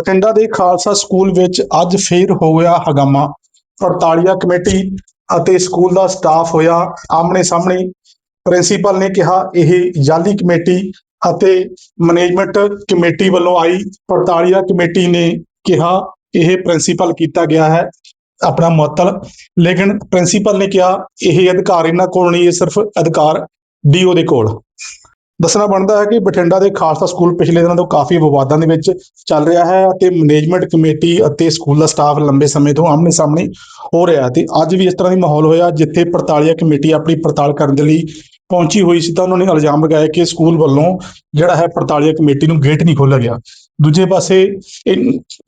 ਬਠਿੰਡਾ ਦੇ ਖਾਲਸਾ ਸਕੂਲ ਵਿੱਚ ਅੱਜ ਫੇਰ ਹੋ ਗਿਆ ਹਗਾਮਾ। ਪੜਤਾਲੀਆ ਕਮੇਟੀ ਅਤੇ ਸਕੂਲ ਦਾ ਸਟਾਫ ਹੋਇਆ ਆਮਣੇ ਸਾਹਮਣੇ। ਪ੍ਰਿੰਸੀਪਲ ਨੇ ਕਿਹਾ, ਇਹ ਜਾਲੀ ਕਮੇਟੀ ਅਤੇ ਮੈਨੇਜਮੈਂਟ ਕਮੇਟੀ ਵੱਲੋਂ ਆਈ। ਪੜਤਾਲੀਆ ਕਮੇਟੀ ਨੇ ਕਿਹਾ, ਇਹ ਪ੍ਰਿੰਸੀਪਲ ਕੀਤਾ ਗਿਆ ਹੈ, ਆਪਣਾ ਮੁਅੱਤਲ। ਲੇਕਿਨ ਪ੍ਰਿੰਸੀਪਲ ਨੇ ਕਿਹਾ, ਇਹ ਅਧਿਕਾਰ ਇਹਨਾਂ ਕੋਲ ਨਹੀਂ, ਇਹ ਸਿਰਫ ਅਧਿਕਾਰ ਡੀਓ ਦੇ ਕੋਲ। ਦੱਸਣਾ ਬਣਦਾ ਹੈ ਕਿ ਬਠਿੰਡਾ ਦੇ ਖਾਲਸਾ ਸਕੂਲ ਪਿਛਲੇ ਦਿਨਾਂ ਤੋਂ ਕਾਫੀ ਵਿਵਾਦਾਂ ਦੇ ਵਿੱਚ ਚੱਲ ਰਿਹਾ ਹੈ ਅਤੇ ਮੈਨੇਜਮੈਂਟ ਕਮੇਟੀ ਅਤੇ ਸਕੂਲ ਦਾ ਸਟਾਫ ਲੰਬੇ ਸਮੇਂ ਤੋਂ ਆਮਨੇ ਸਾਹਮਣੇ ਹੋ ਰਿਹਾ ਤੇ ਅੱਜ ਵੀ ਇਸ ਤਰ੍ਹਾਂ ਦੀ ਮਾਹੌਲ ਹੋਇਆ ਜਿੱਥੇ ਪੜਤਾਲੀਆ ਕਮੇਟੀ ਆਪਣੀ ਪੜਤਾਲ ਕਰਨ ਦੇ ਲਈ ਪਹੁੰਚੀ ਹੋਈ ਸੀ ਤਾਂ ਉਹਨਾਂ ਨੇ ਇਲਜ਼ਾਮ ਲਗਾਇਆ ਕਿ ਸਕੂਲ ਵੱਲੋਂ ਜਿਹੜਾ ਹੈ ਪੜਤਾਲੀਆ ਕਮੇਟੀ ਨੂੰ ਗੇਟ ਨਹੀਂ ਖੋਲ੍ਹਿਆ ਗਿਆ। ਦੂਜੇ ਪਾਸੇ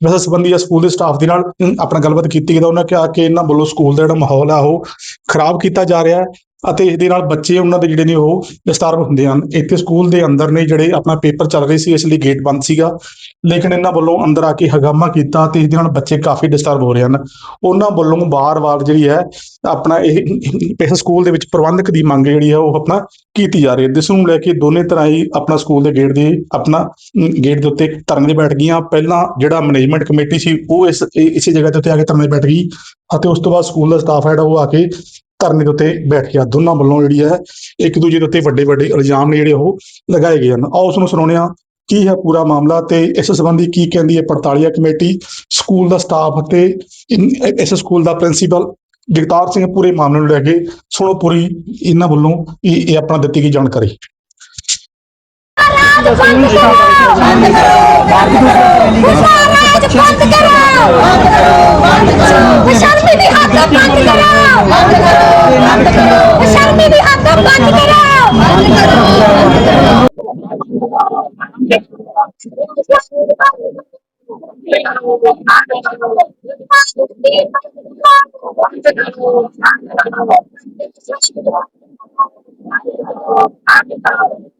ਵੈਸੇ ਸੰਬੰਧੀ ਸਕੂਲ ਦੇ ਸਟਾਫ ਦੇ ਨਾਲ ਆਪਣਾ ਗੱਲਬਾਤ ਕੀਤੀ ਗਈ ਤਾਂ ਉਹਨਾਂ ਕਿਹਾ ਕਿ ਇਹਨਾਂ ਵੱਲੋਂ ਸਕੂਲ ਦਾ ਜਿਹੜਾ ਮਾਹੌਲ ਆ ਉਹ ਖਰਾਬ ਕੀਤਾ ਜਾ ਰਿਹਾ ਅਤੇ ਇਸ ਦੇ ਨਾਲ ਬੱਚੇ ਉਹਨਾਂ ਦੇ ਜਿਹੜੇ ਨੇ ਉਹ ਡਿਸਟਰਬ ਹੁੰਦੇ ਹਨ। ਇੱਥੇ ਸਕੂਲ ਦੇ ਅੰਦਰ ਨੇ ਜਿਹੜੇ ਆਪਣਾ ਪੇਪਰ ਚੱਲ ਰਹੇ ਸੀ, ਇਸ ਲਈ ਗੇਟ ਬੰਦ ਸੀਗਾ। ਲੇਕਿਨ ਇਹਨਾਂ ਵੱਲੋਂ ਅੰਦਰ ਆ ਕੇ ਹਗਾਮਾ ਕੀਤਾ ਤੇ ਇਸ ਦੇ ਨਾਲ ਬੱਚੇ ਕਾਫੀ ਡਿਸਟਰਬ ਹੋ ਰਹੇ ਹਨ। ਉਹਨਾਂ ਵੱਲੋਂ ਬਾਰ-ਬਾਰ ਜਿਹੜੀ ਹੈ ਆਪਣਾ ਇਹ ਇਸ ਸਕੂਲ ਦੇ ਵਿੱਚ ਪ੍ਰਬੰਧਕ ਦੀ ਮੰਗ ਜਿਹੜੀ ਹੈ ਉਹ ਆਪਣਾ ਕੀਤੀ ਜਾ ਰਹੀ ਹੈ। ਜਿਸ ਨੂੰ ਲੈ ਕੇ ਦੋਨੇ ਤਰ੍ਹਾਂ ਹੀ ਆਪਣਾ ਸਕੂਲ ਦੇ ਗੇਟ ਦੇ ਆਪਣਾ ਗੇਟ ਦੇ ਉੱਤੇ ਧਰਨੇ ਤੇ ਬੈਠ ਗਈਆਂ। ਪਹਿਲਾਂ ਜਿਹੜਾ ਮੈਨੇਜਮੈਂਟ ਕਮੇਟੀ ਸੀ, ਉਹ ਇਸ ਇਸੇ ਜਗ੍ਹਾ ਦੇ ਉੱਤੇ ਆ ਕੇ ਧਰਨੇ ਤੇ ਬੈਠ ਗਈ ਅਤੇ ਉਸ ਤੋਂ ਬਾਅਦ ਸਕੂਲ ਦਾ ਸਟਾਫ ਹੈ ਜਿਹੜਾ ਉਹ ਆ ਕੇ ਧਰਨੇ ਦੇ ਉੱਤੇ ਬੈਠ ਗਿਆ ਦੋਨਾਂ ਵੱਲੋਂ ਜਿਹੜੀ ਹੈ, ਇੱਕ ਦੂਜੇ ਦੇ ਉੱਤੇ ਵੱਡੇ ਵੱਡੇ ਇਲਜ਼ਾਮ ਨੇ ਜਿਹੜੇ ਉਹ ਲਗਾਏ ਗਏ ਹਨ। ਆਓ ਉਸ ਨੂੰ ਸੁਣਾਉਂਦੇ ਹਾਂ, ਕੀ ਹੈ ਪੂਰਾ ਮਾਮਲਾ ਤੇ ਇਸ ਸੰਬੰਧੀ ਕੀ ਕਹਿੰਦੀ ਹੈ ਪੜਤਾਲੀਆ ਕਮੇਟੀ, ਸਕੂਲ ਦਾ ਸਟਾਫ ਅਤੇ ਇਸ ਸਕੂਲ ਦਾ ਪ੍ਰਿੰਸੀਪਲ ਜਗਤਾਰ ਸਿੰਘ ਪੂਰੇ ਮਾਮਲੇ ਨੂੰ ਲੈ ਕੇ ਸੁਣੋ ਪੂਰੀ ਇਹਨਾਂ ਵੱਲੋਂ ਇਹ ਆਪਣਾ ਦਿੱਤੀ ਗਈ ਜਾਣਕਾਰੀ। ਮਹਾਰਾਜ ਬੰਦ ਕਰੋ ਬੰਦ ਕਰੋ ਬੰਦ ਕਰੋ। ਬਸ਼ਰਮੀ ਦੀ ਹੱਦ ਬੰਦ ਕਰੋ। ਬੰਦ ਕਰੋ ਬੰਦ ਕਰੋ। ਬਸ਼ਰਮੀ ਦੀ ਹੱਦ ਬੰਦ ਕਰੋ। ਬੰਦ ਕਰੋ।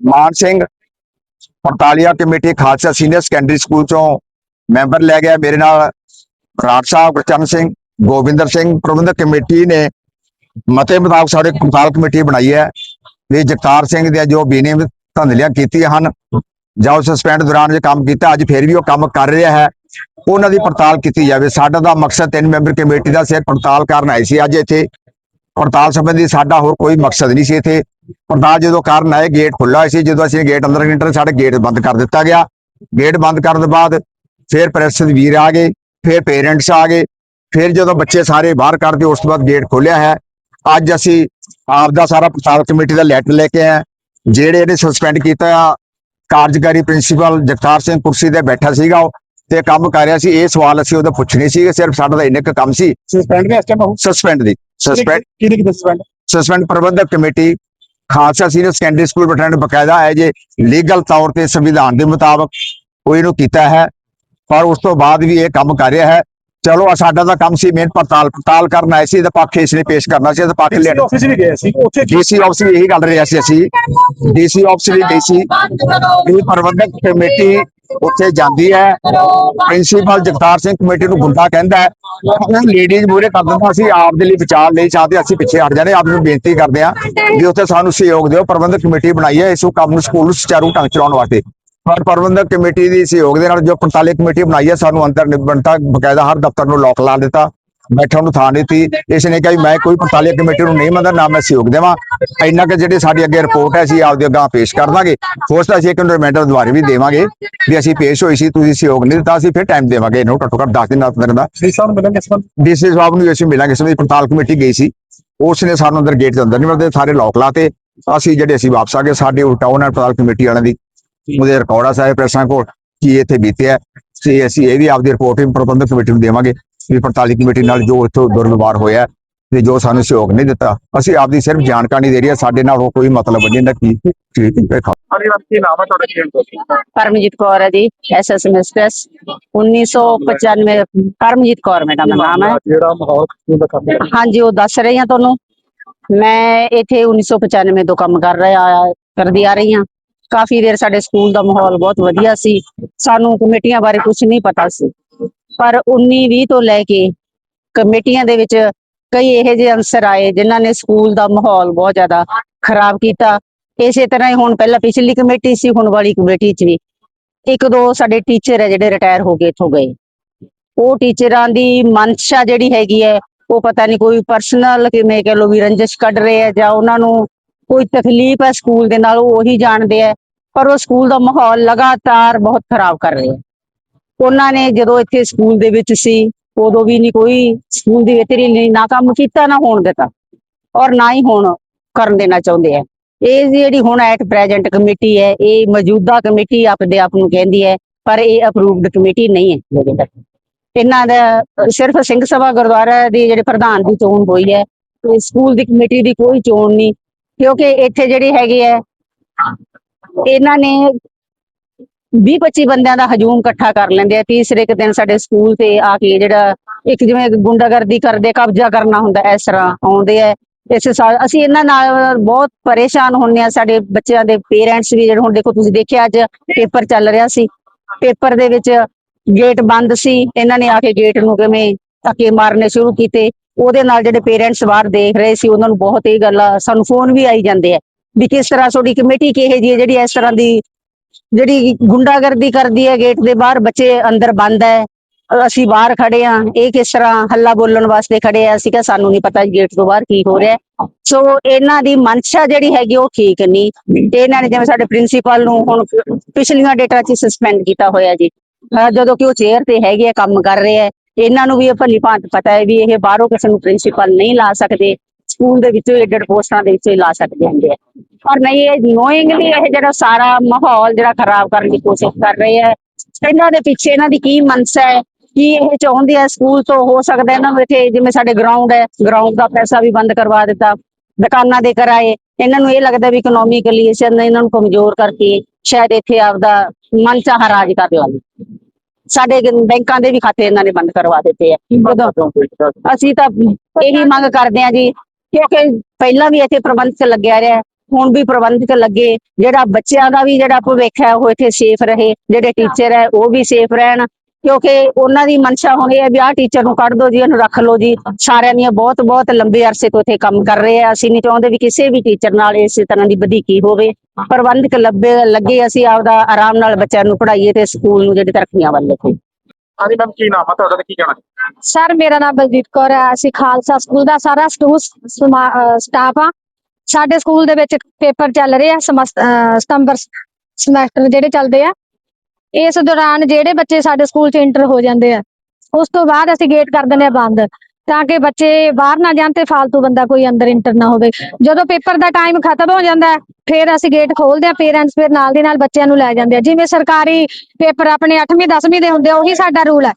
Maan Singh ਪੜਤਾਲੀਆ committee Khalsa senior secondary school ਚੋਂ ਮੈਂਬਰ ਲੈ ਗਿਆ ਮੇਰੇ ਨਾਲ ਰਾਜ ਸਾਹਿਬ ਗੁਰਚਰਨ ਸਿੰਘ, ਗੋਬਿੰਦਰ ਸਿੰਘ, ਪ੍ਰਬੰਧਕ ਕਮੇਟੀ ਨੇ ਮਤੇ ਮੁਤਾਬਕ ਸਾਡੇ ਪੜਤਾਲ ਕਮੇਟੀ ਬਣਾਈ ਹੈ। ਵੀ ਜਗਤਾਰ ਸਿੰਘ ਦੀਆਂ ਜੋ ਬੇਨਿਯਮਿਤ ਧੰਦਲੀਆਂ ਕੀਤੀਆਂ ਹਨ, ਜਾਂ ਉਹ ਸਸਪੈਂਡ ਦੌਰਾਨ ਜੇ ਕੰਮ ਕੀਤਾ, ਅੱਜ ਫਿਰ ਵੀ ਉਹ ਕੰਮ ਕਰ ਰਿਹਾ ਹੈ। ਉਹਨਾਂ ਦੀ ਪੜਤਾਲ ਕੀਤੀ ਜਾਵੇ। ਸਾਡਾ ਦਾ ਮਕਸਦ ਤਿੰਨ ਮੈਂਬਰ ਕਮੇਟੀ ਦਾ ਸਿਰ ਪੜਤਾਲ ਕਰਨ ਆਏ ਸੀ ਅੱਜ ਇੱਥੇ। ਪੜਤਾਲ ਸੰਬੰਧੀ ਸਾਡਾ ਹੋਰ ਕੋਈ ਮਕਸਦ ਨਹੀਂ ਸੀ ਇੱਥੇ। ਪੜਤਾਲ ਜਦੋਂ ਕਾਰਨ ਆਏ, ਗੇਟ ਖੁੱਲਾ ਹੋਇਆ ਸੀ। ਜਦੋਂ ਅਸੀਂ ਗੇਟ ਅੰਦਰ ਇੰਟਰ ਸਾਡੇ ਗੇਟ ਬੰਦ ਕਰ ਦਿੱਤਾ ਗਿਆ। ਗੇਟ ਬੰਦ ਕਰਨ ਤੋਂ ਬਾਅਦ ਫਿਰ ਪ੍ਰੈਸ ਦੇ ਵੀਰ ਆ ਗਏ ਫਿਰ ਪੇਰੈਂਟਸ ਆ ਗਏ ਫਿਰ ਜਦੋਂ ਬੱਚੇ ਸਾਰੇ ਬਾਹਰ ਕਰਦੇ ਉਸ ਤੋਂ ਬਾਅਦ ਗੇਟ ਖੋਲਿਆ ਹੈ। ਅੱਜ ਅਸੀਂ ਆਪ ਦਾ ਸਾਰਾ ਪੜਤਾਲ ਕਮੇਟੀ ਦਾ ਲੈਟਰ ਲੈ ਕੇ ਆਏ ਜਿਹੜੇ ਇਹਨੇ ਸਸਪੈਂਡ ਕੀਤਾ ਆ ਕਾਰਜਕਾਰੀ ਪ੍ਰਿੰਸੀਪਲ ਜਗਤਾਰ ਸਿੰਘ ਕੁਰਸੀ ਤੇ ਬੈਠਾ ਸੀਗਾ ਉਹ ਤੇ ਕੰਮ ਕਰ ਰਿਹਾ ਸੀ। ਇਹ ਸਵਾਲ ਅਸੀਂ ਉਹਦਾ ਪੁੱਛਣੇ ਸੀਗੇ ਸਿਰਫ ਸਾਡਾ ਤਾਂ ਇੰਨੇ ਕੁ ਕੰਮ ਸੀ। ਸਸਪੈਂਡ ਨੇ ਇਸ ਟਾਈਮ ਸਸਪੈਂਡ ਦੀ ਸਸਪੈਂਡ ਕਿਹਦੇ ਕਿਹਦੇ ਸਸਪੈਂਡ ਸਸਪੈਂਡ ਪ੍ਰਬੰਧਕ committee Khalsa senior secondary school Bathinda ਬਕਾਇਦਾ ਹੈ ਜੇ ਲੀਗਲ ਤੌਰ ਤੇ ਸੰਵਿਧਾਨ ਦੇ ਮੁਤਾਬਕ ਉਹ ਇਹਨੂੰ ਕੀਤਾ ਹੈ। ਪਰ ਉਸ ਤੋਂ ਬਾਅਦ ਵੀ ਇਹ ਕੰਮ ਕਰ ਰਿਹਾ ਹੈ। ਚਲੋ ਆਹ ਸਾਡਾ ਦਾ ਕੰਮ ਸੀ ਮੇਨ ਪੜਤਾਲ ਪੜਤਾਲ ਕਰਨ ਆਏ ਸੀ ਇਹਦਾ ਪੱਖ ਇਸ ਨੇ ਪੇਸ਼ ਕਰਨਾ ਸੀ ਇਹਦਾ ਪੱਖ ਲੈਣਾ ਆਫਿਸ ਵੀ ਗਏ ਸੀ ਉੱਥੇ ਡੀਸੀ ਆਫਿਸ ਵੀ ਇਹੀ ਗੱਲ ਰਿਹਾ ਸੀ ਅਸੀਂ। ਡੀਸੀ ਆਫਿਸ ਵੀ ਗਈ ਸੀ। ਇਹ ਪ੍ਰਬੰਧਕ ਕਮੇਟੀ ਉੱਥੇ ਜਾਂਦੀ ਹੈ। ਪ੍ਰਿੰਸੀਪਲ ਜਗਤਾਰ ਸਿੰਘ ਕਮੇਟੀ ਨੂੰ ਗੁੰਡਾ ਕਹਿੰਦਾ ਹੈ। ਉਹ ਲੇਡੀਜ਼ ਮੂਰੇ ਕਰ ਦਿੰਦਾ ਅਸੀਂ ਆਪ ਦੇ ਲਈ ਵਿਚਾਰ ਨਹੀਂ ਚਾਹਦੇ ਅਸੀਂ ਪਿੱਛੇ ਹਟ ਜਾਣੇ ਆਪ ਨੂੰ ਬੇਨਤੀ ਕਰਦੇ ਹਾਂ ਵੀ ਉੱਥੇ ਸਾਨੂੰ ਸਹਿਯੋਗ ਦਿਓ। ਪ੍ਰਬੰਧਕ ਕਮੇਟੀ ਬਣਾਈ ਹੈ ਇਸ ਕੰਮ ਨੂੰ ਸਕੂਲ ਨੂੰ ਸੁਚਾਰੂ ਢੰਗ ਚਲਾਉਣ ਵਾਸਤੇ। ਪਰ ਪ੍ਰਬੰਧਕ ਕਮੇਟੀ ਦੀ ਸਹਿਯੋਗ ਦੇ ਨਾਲ ਜੋ 45 ਕਮੇਟੀ ਬਣਾਈ ਹੈ ਸਾਨੂੰ ਅੰਦਰ ਨਿਬੜਤਾ ਬਕਾਇਦਾ ਹਰ ਦਫ਼ਤਰ ਨੂੰ ਲੋਕ ਲਾ ਦਿੱਤਾ। ਬੈਠਣ ਨੂੰ ਥਾਂ ਦਿੱਤੀ। ਇਸ ਨੇ ਕਿਹਾ ਵੀ ਮੈਂ ਕੋਈ 45 ਕਮੇਟੀ ਨੂੰ ਨਹੀਂ ਮੰਨਦਾ ਨਾ ਮੈਂ ਸਹਿਯੋਗ ਦੇਵਾਂ। ਇੰਨਾ ਕਿ ਜਿਹੜੀ ਸਾਡੀ ਅੱਗੇ ਰਿਪੋਰਟ ਹੈ ਅਸੀਂ ਆਪਦੇ ਅੱਗੇ ਪੇਸ਼ ਕਰ ਦਾਂਗੇ। ਦਾ ਅਸੀਂ ਇੱਕ ਰਿਮਾਈਂਡਰ ਦੁਆਰੇ ਵੀ ਦੇਵਾਂਗੇ ਵੀ ਅਸੀਂ ਪੇਸ਼ ਹੋਈ ਸੀ ਤੁਸੀਂ ਸਹਿਯੋਗ ਨਹੀਂ ਦਿੱਤਾ ਅਸੀਂ ਫਿਰ ਟਾਈਮ ਦੇਵਾਂਗੇ ਇਹਨੂੰ ਘੱਟੋ ਘੱਟ 10 ਦਿਨ ਅੰਦਰ ਦਾ। ਇਸ ਵਾਰ? ਡੀਸੀ ਸਾਹਿਬ ਨੂੰ ਵੀ ਅਸੀਂ ਮਿਲਾਂਗੇ ਸਮੇਂ ਪੜਤਾਲ ਕਮੇਟੀ ਗਈ ਸੀ। ਉਸ ਨੇ ਸਾਨੂੰ ਅੰਦਰ ਗੇਟ ਦੇ ਅੰਦਰ ਨਹੀਂ ਵੜਦੇ ਸਾਰੇ ਲੋਕ ਲਾਤੇ ਅਸੀਂ ਜਿਹੜੇ ਅਸੀਂ ਵਾਪਸ ਆ ਗਏ ਸਾਡੇ ਟਾਊਨ ਐਂਡ ਪੜਤਾਲ ਕਮੇਟੀ ਵਾਲਿਆਂ ਦੀ। ਉਹਦੇ ਰਿਕਾਰਡ ਆ ਸਾਰੇ ਪ੍ਰੈਸਾਂ ਕੋਲ ਕੀ ਇੱਥੇ ਬੀਤਿਆ ਤੇ ਅਸੀਂ ਇਹ ਵੀ ਆਪਦੀ ਰਿਪੋਰਟ ਵੀ ਪ੍ਰਬੰਧਕ ਕਮੇਟੀ ਨੂੰ ਦੇਵਾਂਗੇ ਵੀ ਪੜਤਾਲੀ ਕਮੇਟੀ ਨਾਲ ਜੋ ਇੱਥੋਂ ਦੁਰਵਿਵਹਾਰ ਹੋਇਆ ਤੇ ਜੋ ਸਾਨੂੰ ਸਹਿਯੋਗ ਨਹੀਂ ਦਿੱਤਾ। ਅਸੀਂ ਆਪਦੀ ਸਿਰਫ ਜਾਣਕਾਰੀ ਦੇ ਰਹੀ ਹੈ ਸਾਡੇ ਨਾਲ ਉਹ ਕੋਈ ਮਤਲਬ ਨਹੀਂ ਨਾ ਕੀ ਠੀਕ ਹੈ ਪਰਮਜੀਤ ਕੌਰ ਹੈ ਜੀ ਐਸਐਸ ਮਿਸਟਰਸ 1995 ਪਰਮਜੀਤ ਕੌਰ ਮੇਰਾ ਨਾਮ ਹੈ। ਜਿਹੜਾ ਮਾਹੌਲ ਹਾਂਜੀ ਉਹ ਦੱਸ ਰਹੀ ਹਾਂ ਤੁਹਾਨੂੰ। ਮੈਂ ਇੱਥੇ 1995 ਤੋਂ ਕੰਮ ਕਰ ਰਿਹਾ ਕਰਦੀ ਆ ਰਹੀ ਹਾਂ। ਕਾਫੀ ਦੇਰ ਸਾਡੇ ਸਕੂਲ ਦਾ ਮਾਹੌਲ ਬਹੁਤ ਵਧੀਆ ਸੀ। ਸਾਨੂੰ ਕਮੇਟੀਆਂ ਬਾਰੇ ਕੁਝ ਨਹੀਂ ਪਤਾ ਸੀ। ਪਰ 19 20 ਤੋਂ ਲੈ ਕੇ ਕਮੇਟੀਆਂ ਦੇ ਵਿੱਚ ਕਈ ਇਹੋ ਜਿਹੇ ਅਨਸਰ ਆਏ ਜਿਨ੍ਹਾਂ ਨੇ ਸਕੂਲ ਦਾ ਮਾਹੌਲ ਬਹੁਤ ਜ਼ਿਆਦਾ ਖਰਾਬ ਕੀਤਾ। ਇਸੇ ਤਰ੍ਹਾਂ ਹੀ ਹੁਣ ਪਹਿਲਾਂ ਪਿਛਲੀ ਕਮੇਟੀ ਸੀ, ਹੁਣ ਵਾਲੀ ਕਮੇਟੀ 'ਚ ਵੀ ਇੱਕ ਦੋ ਸਾਡੇ ਟੀਚਰ ਹੈ ਜਿਹੜੇ ਰਿਟਾਇਰ ਹੋ ਕੇ ਇੱਥੋਂ ਗਏ। ਉਹ ਟੀਚਰਾਂ ਦੀ ਮਨਸ਼ਾ ਜਿਹੜੀ ਹੈਗੀ ਹੈ, ਉਹ ਪਤਾ ਨਹੀਂ ਕੋਈ ਪਰਸਨਲ ਕਿਵੇਂ ਕਹ ਲੋ ਵੀ ਰੰਜਿਸ਼ ਕੱਢ ਰਹੇ ਆ ਜਾਂ ਉਹਨਾਂ ਨੂੰ ਕੋਈ ਤਕਲੀਫ ਹੈ ਸਕੂਲ ਦੇ ਨਾਲ, ਉਹ ਉਹੀ ਜਾਣਦੇ ਆ ਪਰ ਉਹ ਸਕੂਲ ਦਾ ਮਾਹੌਲ ਲਗਾਤਾਰ ਬਹੁਤ ਖਰਾਬ ਕਰ ਰਿਹਾ ਉਹਨਾਂ ਨੇ ਜਦੋਂ ਇੱਥੇ ਸਕੂਲ ਦੇ ਵਿੱਚ ਸੀ, ਉਦੋਂ ਵੀ ਨਹੀਂ ਕੋਈ ਸਕੂਲ ਦੀ ਬਿਹਤਰੀ ਲਈ ਨਾ ਕੰਮ ਕੀਤਾ, ਨਾ ਹੋਣ ਦਿੱਤਾ, ਔਰ ਨਾ ਹੀ ਹੁਣ ਕਰਨ ਦੇਣਾ ਚਾਹੁੰਦੇ ਆ ਇਹ ਜਿਹੜੀ ਹੁਣ ਐਟ ਪ੍ਰੈਜ਼ੈਂਟ ਕਮੇਟੀ ਹੈ, ਇਹ ਮੌਜੂਦਾ ਕਮੇਟੀ ਆਪਦੇ ਆਪ ਨੂੰ ਕਹਿੰਦੀ ਹੈ, ਪਰ ਇਹ ਅਪਰੂਵਡ ਕਮੇਟੀ ਨਹੀਂ ਹੈ ਜਿਹੜੇ ਤੱਕ। ਇਹਨਾਂ ਦਾ ਸਿਰਫ ਸਿੰਘ ਸਭਾ ਗੁਰਦੁਆਰਾ ਦੀ ਜਿਹੜੇ ਪ੍ਰਧਾਨ ਦੀ ਚੋਣ ਹੋਈ ਹੈ, ਤੇ ਸਕੂਲ ਦੀ ਕਮੇਟੀ ਦੀ ਕੋਈ ਚੋਣ ਨਹੀਂ ਕਿਉਂਕਿ ਇੱਥੇ ਜਿਹੜੀ ਹੈਗੀ ਹੈ, ਇਹਨਾਂ ਨੇ 20 25 ਬੰਦਿਆਂ ਦਾ ਹਜੂਮ ਇਕੱਠਾ ਕਰ ਲੈਂਦੇ ਆ। ਤੀਸਰੇ ਕੁ ਦਿਨ ਸਾਡੇ ਸਕੂਲ ਤੇ ਆ ਕੇ ਜਿਹੜਾ ਇੱਕ ਜਿਵੇਂ ਗੁੰਡਾਗਰਦੀ ਕਰਦੇ, ਕਬਜ਼ਾ ਕਰਨਾ ਹੁੰਦਾ, ਇਸ ਤਰ੍ਹਾਂ ਆਉਂਦੇ ਆ। ਇਸ ਸਾਲ ਅਸੀਂ ਇਹਨਾਂ ਨਾਲ ਬਹੁਤ ਪਰੇਸ਼ਾਨ ਹੁੰਨੇ ਆ। ਸਾਡੇ ਬੱਚਿਆਂ ਦੇ ਪੇਰੈਂਟਸ ਵੀ ਜਿਹੜੇ ਹੁਣ ਦੇਖੋ, ਤੁਸੀਂ ਦੇਖਿਆ ਅੱਜ ਪੇਪਰ ਚੱਲ ਰਿਹਾ ਸੀ। ਪੇਪਰ ਦੇ ਵਿੱਚ ਗੇਟ ਬੰਦ ਸੀ। ਇਹਨਾਂ ਨੇ ਆ ਕੇ ਗੇਟ ਨੂੰ ਕਿਵੇਂ ਧੱਕੇ ਮਾਰਨੇ ਸ਼ੁਰੂ ਕੀਤੇ। ਉਹਦੇ ਨਾਲ ਜਿਹੜੇ ਪੇਰੈਂਟਸ ਬਾਹਰ ਦੇਖ ਰਹੇ ਸੀ, ਉਹਨਾਂ ਨੂੰ ਬਹੁਤ ਇਹ ਗੱਲ ਸਾਨੂੰ ਫੋਨ ਵੀ ਆਈ ਜਾਂਦੇ ਆ ਵੀ ਕਿਸ ਤਰ੍ਹਾਂ ਤੁਹਾਡੀ ਕਮੇਟੀ ਕਿਹੇ ਜੀ ਹੈ ਜਿਹੜੀ ਇਸ ਤਰ੍ਹਾਂ ਦੀ ਜਿਹੜੀ ਗੁੰਡਾਗਰਦੀ ਕਰਦੀ ਹੈ ਗੇਟ ਦੇ ਬਾਹਰ ਬੱਚੇ ਅੰਦਰ ਬੰਦ ਹੈ, ਅਸੀਂ ਬਾਹਰ ਖੜੇ ਆ ਇਹ ਕਿਸ ਤਰ੍ਹਾਂ ਹੱਲਾ ਬੋਲਣ ਵਾਸਤੇ ਖੜੇ ਆ, ਅਸੀਂ ਕਿਹਾ ਸਾਨੂੰ ਨਹੀਂ ਪਤਾ ਗੇਟ ਤੋਂ ਬਾਹਰ ਕੀ ਹੋ ਰਿਹਾ ਸੋ ਇਹਨਾਂ ਦੀ ਮਨਸ਼ਾ ਜਿਹੜੀ ਹੈਗੀ ਉਹ ਠੀਕ ਨਹੀਂ। ਤੇ ਇਹਨਾਂ ਨੇ ਜਿਵੇਂ ਸਾਡੇ ਪ੍ਰਿੰਸੀਪਲ ਨੂੰ ਹੁਣ ਪਿਛਲੀਆਂ ਡੇਟਾ 'ਚ ਸਸਪੈਂਡ ਕੀਤਾ ਹੋਇਆ ਜੀ। ਜਦੋਂ ਕਿ ਉਹ ਚੇਅਰ ਤੇ ਹੈਗੇ ਆ, ਕੰਮ ਕਰ ਰਹੇ ਆ ਇਹਨਾਂ ਨੂੰ ਵੀ ਇਹ ਭਲੀ ਭਾਂਤ ਪਤਾ ਹੈ ਵੀ ਇਹ ਬਾਹਰੋਂ ਕਿਸੇ ਨੂੰ ਪ੍ਰਿੰਸੀਪਲ ਨਹੀਂ ਲਾ ਸਕਦੇ ਸਕੂਲ ਦੇ ਵਿੱਚੋਂ ਐਡਡ ਪੋਸਟਾਂ ਦੇ ਵਿੱਚੋਂ ਲਾ ਸਕਦੇ ਹੁੰਦੇ ਆ। ਪਰ ਨਹੀਂ, ਇਹ ਨੋਇੰਗਲੀ ਇਹ ਜਿਹੜਾ ਸਾਰਾ ਮਾਹੌਲ ਜਿਹੜਾ ਖਰਾਬ ਕਰਨ ਦੀ ਕੋਸ਼ਿਸ਼ ਕਰ ਰਹੇ ਆ, ਇਹਨਾਂ ਦੇ ਪਿੱਛੇ ਇਹਨਾਂ ਦੀ ਕੀ ਮਨਸਾ ਹੈ, ਕੀ ਇਹ ਚਾਹੁੰਦੇ ਆ ਸਕੂਲ ਤੋਂ ਹੋ ਸਕਦਾ ਇਹਨਾਂ ਨੂੰ ਇੱਥੇ ਜਿਵੇਂ ਸਾਡੇ ਗਰਾਊਂਡ ਹੈ ਗਰਾਊਂਡ ਦਾ ਪੈਸਾ ਵੀ ਬੰਦ ਕਰਵਾ ਦਿੱਤਾ, ਦੁਕਾਨਾਂ ਦੇ ਕਰਾਏ, ਇਹਨਾਂ ਨੂੰ ਇਹ ਲੱਗਦਾ ਵੀ ਇਕਨੋਮਿਕਲੀ ਇਹਨਾਂ ਨੂੰ ਕਮਜ਼ੋਰ ਕਰਕੇ ਸ਼ਾਇਦ ਇੱਥੇ ਆਪਦਾ ਮਨ ਚਾਹ ਰਾਜ ਕਰ ਲੈਣ ਸਾਡੇ ਬੈਂਕਾਂ ਦੇ ਵੀ ਖਾਤੇ ਇਹਨਾਂ ਨੇ ਬੰਦ ਕਰਵਾ ਦਿੱਤੇ ਆ। ਜਦੋਂ ਅਸੀਂ ਤਾਂ ਇਹੀ ਮੰਗ ਕਰਦੇ ਆ ਜੀ ਕਿਉਂਕਿ ਪਹਿਲਾਂ ਵੀ ਇੱਥੇ ਪ੍ਰਬੰਧਕ ਲੱਗਿਆ ਰਿਹਾ ਹੁਣ ਵੀ ਪ੍ਰਬੰਧਕ ਲੱਗੇ। ਜਿਹੜਾ ਬੱਚਿਆਂ ਦਾ ਵੀ ਜਿਹੜਾ ਭਵਿੱਖ ਹੈ ਉਹ ਇੱਥੇ ਸੇਫ ਰਹੇ। ਜਿਹੜੇ ਟੀਚਰ ਹੈ ਉਹ ਵੀ ਸੇਫ ਰਹਿਣ। ਕਿਉਂਕਿ ਉਹਨਾਂ ਦੀ ਮਨਸ਼ਾ ਹੁਣ ਹੈ ਵੀ ਆਹ ਟੀਚਰ ਨੂੰ ਕੱਢ ਦਿਓ ਜੀ ਇਹਨੂੰ ਰੱਖ ਲਓ ਜੀ। ਸਾਰਿਆਂ ਦੀਆਂ ਬਹੁਤ ਬਹੁਤ ਲੰਬੇ ਅਰਸੇ ਤੋਂ ਇੱਥੇ ਕੰਮ ਕਰ ਰਹੇ ਆ। ਅਸੀਂ ਨਹੀਂ ਚਾਹੁੰਦੇ ਵੀ ਕਿਸੇ ਵੀ ਟੀਚਰ ਨਾਲ ਇਸੇ ਤਰ੍ਹਾਂ ਦੀ ਵਧੀਕੀ ਹੋਵੇ। ਪ੍ਰਬੰਧਕ ਲੱਭੇ ਲੱਗੇ ਅਸੀਂ ਆਪਦਾ ਆਰਾਮ ਨਾਲ ਬੱਚਿਆਂ ਨੂੰ ਪੜ੍ਹਾਈਏ ਤੇ ਸਕੂਲ ਨੂੰ ਜਿਹੜੀ ਤਰੱਕੀਆਂ ਵੱਲ ਲਿਖੀਏ ਹਾਂਜੀ ਮੈਮ ਕੀ ਨਾਮ ਹੈ ਤੁਹਾਡਾ ਤੇ ਕੀ ਕਹਿਣਾ ਸਰ ਮੇਰਾ ਨਾਮ ਬਲਜੀਤ ਕੌਰ ਹੈ। ਅਸੀਂ ਖਾਲਸਾ ਸਕੂਲ ਦਾ ਸਾਰਾ ਸਟਾਫ ਆ। ਸਾਡੇ ਸਕੂਲ ਦੇ ਵਿੱਚ ਪੇਪਰ ਚੱਲ ਰਹੇ ਆ ਸਤੰਬਰ ਸਮੈਸਟਰ ਜਿਹੜੇ ਚੱਲਦੇ ਆ। ਇਸ ਦੌਰਾਨ ਜਿਹੜੇ ਬੱਚੇ ਸਾਡੇ ਸਕੂਲ 'ਚ ਇੰਟਰ ਹੋ ਜਾਂਦੇ ਆ, ਉਸ ਤੋਂ ਬਾਅਦ ਅਸੀਂ ਗੇਟ ਕਰ ਦਿੰਦੇ ਆ ਬੰਦ, ਤਾਂ ਕਿ ਬੱਚੇ ਬਾਹਰ ਨਾ ਜਾਣ ਤੇ ਫालतू ਬੰਦਾ ਕੋਈ ਅੰਦਰ ਇੰਟਰ ਨਾ ਹੋਵੇ। ਜਦੋਂ ਪੇਪਰ ਦਾ ਟਾਈਮ ਖਤਮ ਹੋ ਜਾਂਦਾ ਫਿਰ ਅਸੀਂ ਗੇਟ ਖੋਲਦੇ ਆ ਪੇਰੈਂਟਸ ਫਿਰ ਨਾਲ ਦੇ ਨਾਲ ਬੱਚਿਆਂ ਨੂੰ ਲੈ ਜਾਂਦੇ ਆ। ਜਿਵੇਂ ਸਰਕਾਰੀ ਪੇਪਰ ਆਪਣੇ 8ਵੀਂ 10ਵੀਂ ਦੇ ਹੁੰਦੇ ਆ, ਉਹੀ ਸਾਡਾ ਰੂਲ ਹੈ।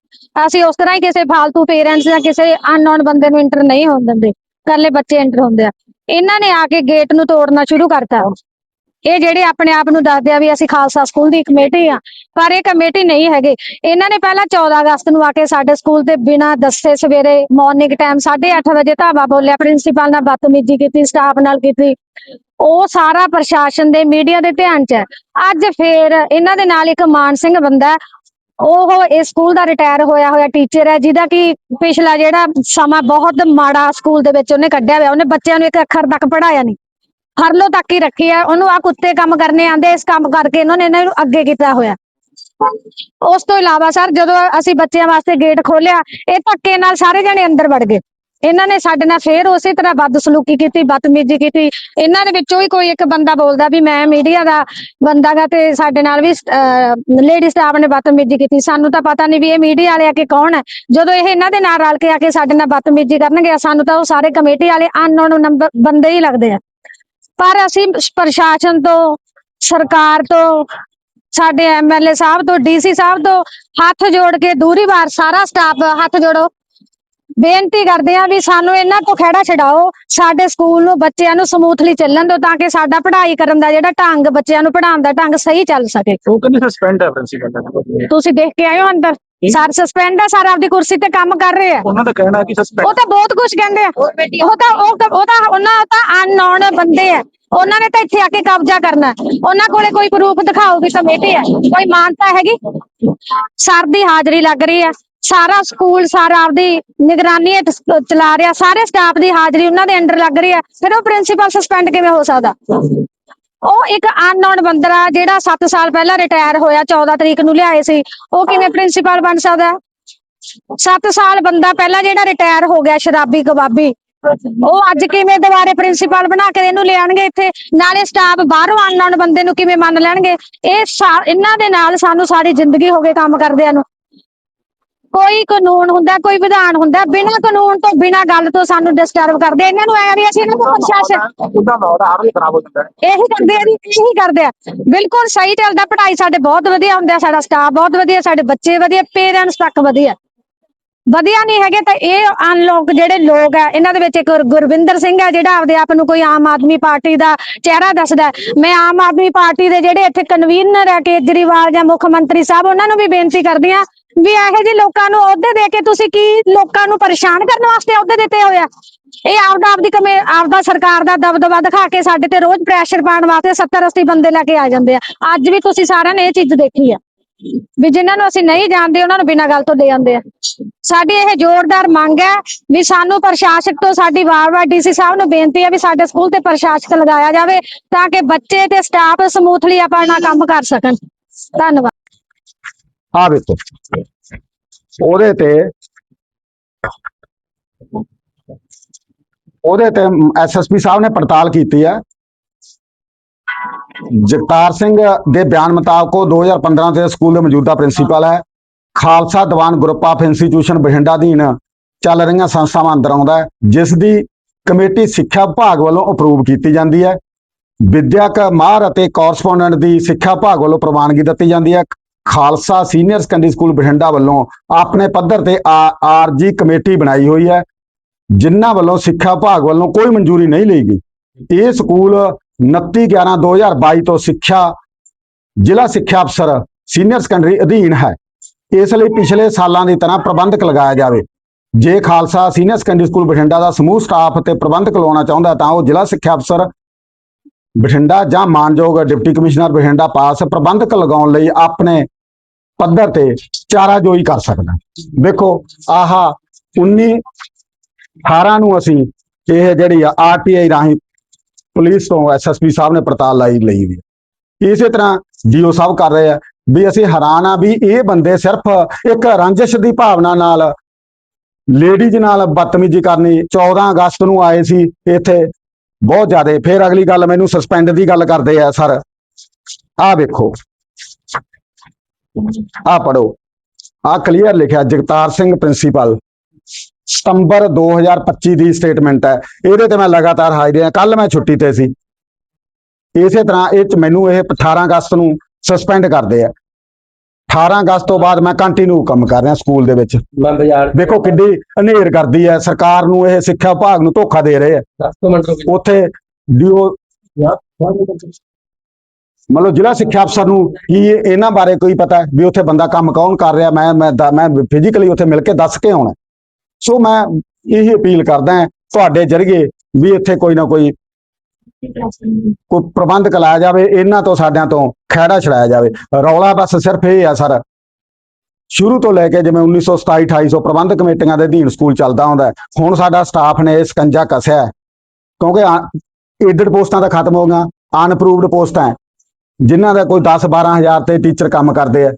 ਅਸੀਂ ਉਸ ਤਰ੍ਹਾਂ ਹੀ ਕਿਸੇ ਫालतू ਪੇਰੈਂਟਸ ਜਾਂ ਕਿਸੇ ਅਨਨੋਨ ਬੰਦੇ ਨੂੰ ਇੰਟਰ ਨਹੀਂ ਹੋਣ ਦਿੰਦੇ ਕੱਲੇ ਬੱਚੇ ਇੰਟਰ ਹੁੰਦੇ ਆ। ਇਹਨਾਂ ਨੇ ਆ ਕੇ ਗੇਟ ਨੂੰ ਤੋੜਨਾ ਸ਼ੁਰੂ ਕਰਤਾ। ਇਹ ਜਿਹੜੇ ਆਪਣੇ ਆਪ ਨੂੰ ਦੱਸਦੇ ਆ ਵੀ ਅਸੀਂ ਖਾਲਸਾ ਸਕੂਲ ਦੀ ਕਮੇਟੀ ਆ, ਪਰ ਇਹ ਕਮੇਟੀ ਨਹੀਂ ਹੈਗੇ। ਇਹਨਾਂ ਨੇ ਪਹਿਲਾਂ 14 ਅਗਸਤ ਨੂੰ ਆ ਕੇ ਸਾਡੇ ਸਕੂਲ ਤੇ ਬਿਨਾਂ ਦੱਸੇ ਸਵੇਰੇ ਮਾਰਨਿੰਗ ਟਾਈਮ 8:30 ਵਜੇ ਧਾਵਾ ਬੋਲਿਆ ਪ੍ਰਿੰਸੀਪਲ ਨਾਲ ਬਦਤਮੀਜ਼ੀ ਕੀਤੀ ਸਟਾਫ ਨਾਲ ਕੀਤੀ। ਉਹ ਸਾਰਾ ਪ੍ਰਸ਼ਾਸਨ ਦੇ ਮੀਡੀਆ ਦੇ ਧਿਆਨ 'ਚ ਹੈ। ਅੱਜ ਫੇਰ ਇਹਨਾਂ ਦੇ ਨਾਲ ਇੱਕ ਮਾਨ ਸਿੰਘ ਬੰਦਾ ਉਹ ਇਸ ਸਕੂਲ ਦਾ ਰਿਟਾਇਰ ਹੋਇਆ ਹੋਇਆ ਟੀਚਰ ਹੈ, ਜਿਹਦਾ ਕਿ ਪਿਛਲਾ ਜਿਹੜਾ ਸਮਾਂ ਬਹੁਤ ਮਾੜਾ ਸਕੂਲ ਦੇ ਵਿੱਚ ਉਹਨੇ ਕੱਢਿਆ ਹੋਇਆ, ਉਹਨੇ ਬੱਚਿਆਂ ਨੂੰ ਇੱਕ ਅੱਖਰ ਤੱਕ ਪੜਾਇਆ ਨਹੀਂ। ਹਰਲੋ ਤੱਕ ਹੀ ਰੱਖੀ ਹੈ ਉਹਨੂੰ ਆ ਕੁੱਤੇ ਕੰਮ ਕਰਨੇ ਆਂਦੇ, ਇਸ ਕੰਮ ਕਰਕੇ ਇਹਨਾਂ ਨੇ ਇਹਨਾਂ ਨੂੰ ਅੱਗੇ ਕੀਤਾ ਹੋਇਆ। ਉਸ ਤੋਂ ਇਲਾਵਾ ਸਰ, ਜਦੋਂ ਅਸੀਂ ਬੱਚਿਆਂ ਵਾਸਤੇ ਗੇਟ ਖੋਲਿਆ ਇਹ ਧੱਕੇ ਨਾਲ ਸਾਰੇ ਜਣੇ ਅੰਦਰ ਵੜ ਗਏ। ਇਹਨਾਂ ਨੇ ਸਾਡੇ ਨਾਲ ਫੇਰ ਉਸੇ ਤਰ੍ਹਾਂ ਬਦਸਲੂਕੀ ਕੀਤੀ, ਬਦਤਮੀਜ਼ੀ ਕੀਤੀ। ਇਹਨਾਂ ਦੇ ਵਿੱਚੋਂ ਹੀ ਕੋਈ ਇੱਕ ਬੰਦਾ ਬੋਲਦਾ ਵੀ ਮੈਂ ਮੀਡੀਆ ਦਾ ਬੰਦਾ ਗਾ ਤੇ ਸਾਡੇ ਨਾਲ ਵੀ ਲੇਡੀ ਸਟਾਫ ਨੇ ਬਦਤਮੀਜ਼ੀ ਕੀਤੀ। ਸਾਨੂੰ ਤਾਂ ਪਤਾ ਨਹੀਂ ਵੀ ਇਹ ਮੀਡੀਆ ਵਾਲੇ ਆ ਕੇ ਕੌਣ ਹੈ ਜਦੋਂ ਇਹ ਇਹਨਾਂ ਦੇ ਨਾਲ ਰਲ ਕੇ ਆ ਕੇ ਸਾਡੇ ਨਾਲ ਬਦਤਮੀਜ਼ੀ ਕਰਨਗੇ, ਸਾਨੂੰ ਤਾਂ ਉਹ ਸਾਰੇ ਕਮੇਟੀ ਵਾਲੇ ਅਨਨੋਨ ਨੰਬਰ ਬੰਦੇ ਹੀ ਲੱਗਦੇ ਆ। ਪਰ ਅਸੀਂ ਪ੍ਰਸ਼ਾਸਨ ਤੋਂ ਸਰਕਾਰ ਤੋਂ ਸਾਡੇ ਐਮਐਲਏ ਸਾਹਿਬ ਤੋਂ ਡੀਸੀ ਸਾਹਿਬ ਤੋਂ ਹੱਥ ਜੋੜ ਕੇ ਦੂਰੀ ਵਾਰ ਸਾਰਾ ਸਟਾਫ ਹੱਥ ਜੋੜੋ। ਬੇਨਤੀ ਕਰਦੇ ਆ ਵੀ ਸਾਨੂੰ ਇਹਨਾਂ ਤੋਂ ਖਹਿੜਾ ਛਡਾਓ। ਸਾਡੇ ਸਕੂਲ ਨੂੰ ਬੱਚਿਆਂ ਨੂੰ ਸਮੂਥਲੀ ਚੱਲਣ ਦਿਓ ਤਾਂ ਕਿ ਸਾਡਾ ਪੜ੍ਹਾਈ ਕਰਨ ਦਾ ਜਿਹੜਾ ਢੰਗ ਬੱਚਿਆਂ ਨੂੰ ਪੜ੍ਹਾਉਣ ਦਾ ਢੰਗ ਸਹੀ ਚੱਲ ਸਕੇ। ਉਹ ਕਹਿੰਦੇ ਸਸਪੈਂਡ ਹੈ ਪ੍ਰਿੰਸੀਪਲ ਦਾ ਤੁਸੀਂ ਦੇਖ ਕੇ ਹੋ ਅੰਦਰ। ਸਰ ਸਸਪੈਂਡ ਆ ਸਰ ਆਪਦੀ ਕੁਰਸੀ ਤੇ ਕੰਮ ਕਰ ਰਹੇ ਆ। ਉਹਨਾਂ ਦਾ ਕਹਿਣਾ ਹੈ ਕਿ ਸਸਪੈਂਡ ਉਹ ਤਾਂ ਬਹੁਤ ਕੁਝ ਕਹਿੰਦੇ ਆ। ਉਹ ਤਾਂ ਉਹ ਉਹ ਤਾਂ ਉਹਨਾਂ ਤਾਂ ਅਨਨੋਨ ਬੰਦੇ ਆ। ਉਹਨਾਂ ਨੇ ਤਾਂ ਇੱਥੇ ਆ ਕੇ ਕਬਜ਼ਾ ਕਰਨਾ। ਹੈ। ਉਹਨਾਂ ਕੋਲੇ ਕੋਈ ਪ੍ਰੂਫ ਦਿਖਾਓ ਵੀ ਕਮੇਟੀ ਹੈ ਕੋਈ ਮਾਨਤਾ ਹੈਗੀ? ਸਰ ਦੀ ਹਾਜ਼ਰੀ ਲੱਗ ਰਹੀ ਹੈ ਸਾਰਾ ਸਕੂਲ ਸਾਰਾ ਆਪਦੀ ਨਿਗਰਾਨੀ ਹੇਠ ਸ- ਚਲਾ ਰਿਹਾ। ਸਾਰੇ ਸਟਾਫ ਦੀ ਹਾਜ਼ਰੀ ਉਹਨਾਂ ਦੇ ਅੰਡਰ ਲੱਗ ਰਹੀ ਹੈ ਫਿਰ ਉਹ ਪ੍ਰਿੰਸੀਪਲ ਸਸਪੈਂਡ ਕਿਵੇਂ ਹੋ ਸਕਦਾ? ਉਹ ਇੱਕ ਅਨਨੋਨ ਬੰਦਾ ਜਿਹੜਾ 7 ਸਾਲ ਪਹਿਲਾਂ ਰਿਟਾਇਰ ਹੋਇਆ 14 ਤਰੀਕ ਨੂੰ ਲਿਆਏ ਸੀ। ਉਹ ਕਿਵੇਂ ਪ੍ਰਿੰਸੀਪਲ ਬਣ ਸਕਦਾ? ਹੈ? 7 ਸਾਲ ਬੰਦਾ ਪਹਿਲਾਂ ਜਿਹੜਾ ਰਿਟਾਇਰ ਹੋ ਗਿਆ, ਸ਼ਰਾਬੀ ਕਬਾਬੀ, ਉਹ ਅੱਜ ਕਿਵੇਂ ਦੁਬਾਰੇ ਪ੍ਰਿੰਸੀਪਲ ਬਣਾ ਕੇ ਇਹਨੂੰ ਲਿਆਣਗੇ ਇੱਥੇ? ਨਾਲੇ ਸਟਾਫ ਬਾਹਰੋਂ ਅਨਨੋਨ ਬੰਦੇ ਨੂੰ ਕਿਵੇਂ ਮੰਨ ਲੈਣਗੇ? ਇਹ ਸਾ- ਇਹਨਾਂ ਦੇ ਨਾਲ ਸਾਨੂੰ ਸਾਰੀ ਜ਼ਿੰਦਗੀ ਹੋ ਗਈ ਕੰਮ ਕਰਦਿਆਂ ਨੂੰ। ਕੋਈ ਕਾਨੂੰਨ ਹੁੰਦਾ ਕੋਈ ਵਿਧਾਨ ਹੁੰਦਾ ਬਿਨਾਂ ਕਾਨੂੰਨ ਤੋਂ ਬਿਨਾਂ ਗੱਲ ਤੋਂ ਸਾਨੂੰ ਡਿਸਟਰਬ ਕਰਦੇ ਇਹਨਾਂ ਨੂੰ ਐ ਅਸੀਂ ਇਹਨਾਂ ਨੂੰ ਪ੍ਰਸ਼ਾਸਨ ਉਹਦਾ ਮਾਹੌਲ ਹਰ ਵੀ ਖਰਾਬ ਹੋ ਜਾਂਦਾ ਹੈ। ਇਹੀ ਕਰਦੇ ਆ ਜੀ ਇਹੀ ਕਰਦੇ ਆ। ਬਿਲਕੁਲ ਸਹੀ ਚੱਲਦਾ ਪੜ੍ਹਾਈ ਸਾਡੇ ਬਹੁਤ ਵਧੀਆ ਹੁੰਦਾ ਸਾਡਾ ਸਟਾਫ ਬਹੁਤ ਵਧੀਆ ਸਾਡੇ ਬੱਚੇ ਵਧੀਆ ਪੇਰੈਂਟਸ ਤੱਕ ਵਧੀਆ। ਵਧੀਆ ਨਹੀਂ ਹੈਗੇ ਤਾਂ ਇਹ ਅਨਲੋਕ ਜਿਹੜੇ ਲੋਕ ਆ, ਇਹਨਾਂ ਦੇ ਵਿੱਚ ਇੱਕ ਗੁਰਵਿੰਦਰ ਸਿੰਘ ਆ ਜਿਹੜਾ ਆਪਦੇ ਆਪ ਨੂੰ ਕੋਈ ਆਮ ਆਦਮੀ ਪਾਰਟੀ ਦਾ ਚਿਹਰਾ ਦੱਸਦਾ ਮੈਂ ਆਮ ਆਦਮੀ ਪਾਰਟੀ ਦੇ ਜਿਹੜੇ ਇੱਥੇ ਕਨਵੀਨਰ ਆ, ਕੇਜਰੀਵਾਲ ਜਾਂ ਮੁੱਖ ਮੰਤਰੀ ਸਾਹਿਬ, ਉਹਨਾਂ ਨੂੰ ਵੀ ਬੇਨਤੀ ਕਰਦੀ ਆ ਵੀ ਇਹੋ ਜਿਹੇ ਲੋਕਾਂ ਨੂੰ ਅਹੁਦੇ ਦੇ ਕੇ ਤੁਸੀਂ ਕੀ ਲੋਕਾਂ ਨੂੰ ਪਰੇਸ਼ਾਨ ਕਰਨ ਵਾਸਤੇ ਅਹੁਦੇ ਦਿੱਤੇ ਹੋਏ ਆ? ਇਹ ਆਪਦਾ ਆਪਦੀ ਕਮੇ ਆਪਦਾ ਸਰਕਾਰ ਦਾ ਦਬਦਬਾ ਦਿਖਾ ਕੇ ਸਾਡੇ ਤੇ ਰੋਜ਼ ਪ੍ਰੈਸ਼ਰ ਪਾਉਣ ਵਾਸਤੇ 70 80 ਬੰਦੇ ਲੈ ਕੇ ਆ ਜਾਂਦੇ ਆ। ਅੱਜ ਵੀ ਤੁਸੀਂ ਸਾਰਿਆਂ ਨੇ ਇਹ ਚੀਜ਼ ਦੇਖੀ ਆ। ਵੀ ਜਿਨ੍ਹਾਂ ਨੂੰ ਅਸੀਂ ਨਹੀਂ ਜਾਣਦੇ, ਉਹਨਾਂ ਨੂੰ ਬਿਨਾਂ ਗੱਲ ਤੋਂ ਦੇ ਜਾਂਦੇ ਆ। ਸਾਡੀ ਇਹ ਜ਼ੋਰਦਾਰ ਮੰਗ ਹੈ ਵੀ ਸਾਨੂੰ ਪ੍ਰਸ਼ਾਸਕ ਤੋਂ ਸਾਡੀ ਵਾਰ-ਵਾਰ ਡੀਸੀ ਸਾਹਿਬ ਨੂੰ ਬੇਨਤੀ ਹੈ ਵੀ ਸਾਡੇ ਸਕੂਲ ਤੇ ਪ੍ਰਸ਼ਾਸਕ ਲਗਾਇਆ ਜਾਵੇ ਤਾਂ ਕਿ ਬੱਚੇ ਤੇ ਸਟਾਫ ਸਮੂਥਲੀ ਆਪਣਾ ਕੰਮ ਕਰ ਸਕਣ। ਧੰਨਵਾਦ। ਆ ਵੇਖੋ। ਉਹਦੇ ਤੇ ਉਹਦੇ ਤੇ ਐਸਐਸਪੀ ਸਾਹਿਬ ਨੇ ਪੜਤਾਲ ਕੀਤੀ ਹੈ। ਜਗਤਾਰ ਸਿੰਘ ਦੇ ਬਿਆਨ ਮੁਤਾਬਕ ਉਹ 2015 ਦੇ ਸਕੂਲ ਦੇ ਮੌਜੂਦਾ ਪ੍ਰਿੰਸੀਪਲ ਹੈ। Khalsa Diwan group of institution Bathinda ਅਧੀਨ ਚੱਲ ਰਹੀਆਂ ਸੰਸਥਾਵਾਂ ਅੰਦਰ ਆਉਂਦਾ ਹੈ, ਜਿਸ ਦੀ ਕਮੇਟੀ ਸਿੱਖਿਆ ਵਿਭਾਗ ਵੱਲੋਂ ਅਪਰੂਵ ਕੀਤੀ ਜਾਂਦੀ ਹੈ। ਵਿਦਿਅਕ, ਮਾਹਰ ਅਤੇ ਕੋਰਸਪੋਂਡੈਂਟ ਦੀ ਸਿੱਖਿਆ ਵਿਭਾਗ ਵੱਲੋਂ ਪ੍ਰਵਾਨਗੀ ਦਿੱਤੀ ਜਾਂਦੀ ਹੈ। Khalsa senior secondary school Bathinda ਵੱਲੋਂ ਆਪਣੇ ਪੱਧਰ ਤੇ ਆਰਜੀ ਕਮੇਟੀ ਬਣਾਈ ਹੋਈ ਹੈ, ਜਿਨ੍ਹਾਂ ਵੱਲੋਂ ਸਿੱਖਿਆ ਵਿਭਾਗ ਵੱਲੋਂ ਕੋਈ ਮਨਜ਼ੂਰੀ ਨਹੀਂ ਲਈ ਗਈ। ਇਹ ਸਕੂਲ 29 11 2022 ਤੋਂ ਸਿੱਖਿਆ ਜ਼ਿਲ੍ਹਾ ਸਿੱਖਿਆ ਅਫਸਰ ਸੀਨੀਅਰ ਸੈਕੰਡਰੀ ਅਧੀਨ ਹੈ। ਇਸ ਲਈ ਪਿਛਲੇ ਸਾਲਾਂ ਦੀ ਤਰ੍ਹਾਂ ਪ੍ਰਬੰਧਕ ਲਗਾਇਆ ਜਾਵੇ। ਜੇ Khalsa senior secondary school Bathinda ਦਾ ਸਮੂਹ ਸਟਾਫ ਤੇ ਪ੍ਰਬੰਧਕ ਲਾਉਣਾ ਚਾਹੁੰਦਾ ਤਾਂ ਉਹ ਜ਼ਿਲ੍ਹਾ ਸਿੱਖਿਆ ਅਫਸਰ ਬਠਿੰਡਾ ਜਾਂ ਮਾਨਯੋਗ ਡਿਪਟੀ ਕਮਿਸ਼ਨਰ ਬਠਿੰਡਾ ਪਾਸ ਪ੍ਰਬੰਧਕ ਲਗਾਉਣ ਲਈ ਆਪਣੇ ਪੱਧਰ ਤੇ ਚਾਰਾ ਜੋਈ ਕਰ ਸਕਦਾ ਵੇਖੋ, ਆਹਾ 19 18 ਨੂੰ ਅਸੀਂ ਇਹ ਜਿਹੜੀ ਆ ਆਰਟੀਆਈ ਰਾਹੀਂ ਪੁਲਿਸ ਤੋਂ ਐਸਐਸਪੀ ਸਾਹਿਬ ਨੇ ਪੜਤਾਲ ਲਾਈ, ਲਈ ਵੀ ਇਸੇ ਤਰ੍ਹਾਂ ਡੀਓ ਸਾਹਿਬ ਕਰ ਰਹੇ ਆ ਵੀ ਅਸੀਂ ਹੈਰਾਨ ਆ ਵੀ ਇਹ ਬੰਦੇ ਸਿਰਫ ਇੱਕ ਰੰਜਿਸ਼ ਦੀ ਭਾਵਨਾ ਨਾਲ ਲੇਡੀਜ਼ ਨਾਲ ਬਦਤਮੀਜ਼ੀ ਕਰਨੀ 14 ਅਗਸਤ ਨੂੰ ਆਏ ਸੀ ਇੱਥੇ। ਬਹੁਤ ਜ਼ਿਆਦਾ। ਫਿਰ ਅਗਲੀ ਗੱਲ ਮੈਨੂੰ ਸਸਪੈਂਡ ਦੀ ਗੱਲ ਕਰਦੇ ਆ, ਸਰ। ਆਹ ਵੇਖੋ। ਆਹ ਪੜੋ ਆਹ ਕਲੀਅਰ ਲਿਖਿਆ ਜਗਤਾਰ ਸਿੰਘ ਪ੍ਰਿੰਸੀਪਲ ਸਤੰਬਰ 2025 ਦੀ ਸਟੇਟਮੈਂਟ ਹੈ। ਇਹਦੇ ਤੇ ਮੈਂ ਲਗਾਤਾਰ ਹਾਜ਼ਰ ਹਾਂ। ਕੱਲ ਮੈਂ ਛੁੱਟੀ ਤੇ ਸੀ। ਇਸੇ ਤਰ੍ਹਾਂ ਇਹ ਮੈਨੂੰ ਇਹ 18 ਅਗਸਤ ਨੂੰ ਸਸਪੈਂਡ ਕਰਦੇ ਆ। 18 ਅਗਸਤ ਤੋਂ ਬਾਅਦ ਮੈਂ ਕੰਟੀਨਿਊ ਕੰਮ ਕਰ ਰਿਹਾ ਸਕੂਲ ਦੇ ਵਿੱਚ। ਵੇਖੋ ਕਿੱਡੀ ਹਨੇਰ ਕਰਦੀ ਹੈ। ਸਰਕਾਰ ਨੂੰ ਇਹ ਸਿੱਖਿਆ ਵਿਭਾਗ ਨੂੰ ਧੋਖਾ ਦੇ ਰਹੇ ਆ। 10 ਮਿੰਟ ਰੁਕ ਉੱਥੇ ਡੀਓ ਮਤਲਬ ਜ਼ਿਲ੍ਹਾ ਸਿੱਖਿਆ ਅਫਸਰ ਨੂੰ ਕੀ ਇਹ- ਇਹਨਾਂ ਬਾਰੇ ਕੋਈ ਪਤਾ ਵੀ ਉੱਥੇ ਬੰਦਾ ਕੰਮ ਕੌਣ ਕਰ ਰਿਹਾ? ਮੈਂ ਮੈਂ ਮੈਂ ਫਿਜ਼ੀਕਲੀ ਉੱਥੇ ਮਿਲ ਕੇ ਦੱਸ ਕੇ ਆਉਣਾ ਸੋ ਮੈਂ ਇਹ ਅਪੀਲ ਕਰਦਾ ਤੁਹਾਡੇ ਜਰੀਏ ਵੀ ਇੱਥੇ ਕੋਈ ਨਾ ਕੋਈ ਕੋਈ ਪ੍ਰਬੰਧ ਕਰਾਇਆ ਜਾਵੇ ਇਹਨਾਂ ਤੋਂ ਸਾਡਿਆਂ ਤੋਂ ਖਹਿੜਾ ਛੜਾਇਆ ਜਾਵੇ। ਰੌਲਾ ਬਸ ਸਿਰਫ ਇਹ ਆ ਸਰ ਸ਼ੁਰੂ ਤੋਂ ਲੈ ਕੇ ਜਿਵੇਂ 1927 2800 ਪ੍ਰਬੰਧਕ ਕਮੇਟੀਆਂ ਦੇ ਅਧੀਨ ਸਕੂਲ ਚੱਲਦਾ ਹੁੰਦਾ ਹੁਣ ਸਾਡਾ ਸਟਾਫ ਨੇ ਇਹ ਸਕੰਜਾ ਕੱਸਿਆ ਕਿਉਂਕਿ ਏਡਡ ਪੋਸਟਾਂ ਤਾਂ ਖਤਮ ਹੋ ਗਈਆਂ ਅਨਪਰੂਵਡ ਪੋਸਟਾਂ ਹੈ, ਜਿਨ੍ਹਾਂ ਦਾ ਕੋਈ 10 12000 ਤੇ ਟੀਚਰ ਕੰਮ ਕਰਦੇ ਆ